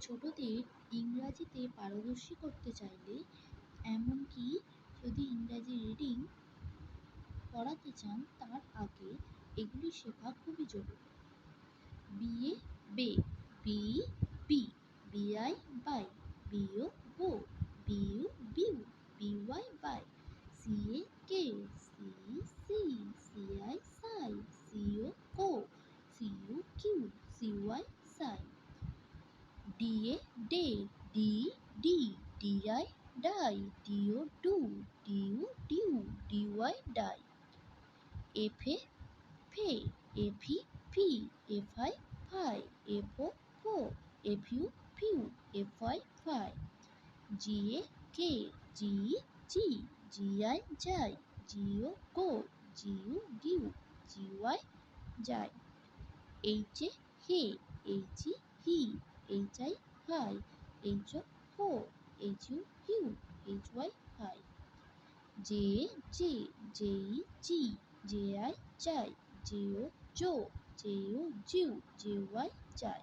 ছোটদের ইংরাজিতে পারদর্শী করতে চাইলে, এমনকি যদি ইংরাজি রিডিং পড়াতে চান, তার আগে এগুলি শেখা খুবই জরুরি। B A ba, B B, B I, bi, B O, bo, B U bu, B Y, by, C A, ca, C C, C I, ci, C O, co, C U, cu, C Y D A da D D D I di D O do D U du, D Y, dy. F A, fa F E fe F I, fi, F O, fo, F U fu F I, fi. G A, ga, G G, G I gi G O, go, G U gu G Y gy H A, ha H E he. H I hi H O ho, H U hu, H Y hy. J J E je, J I ji, J O jo J J O ju J Y jy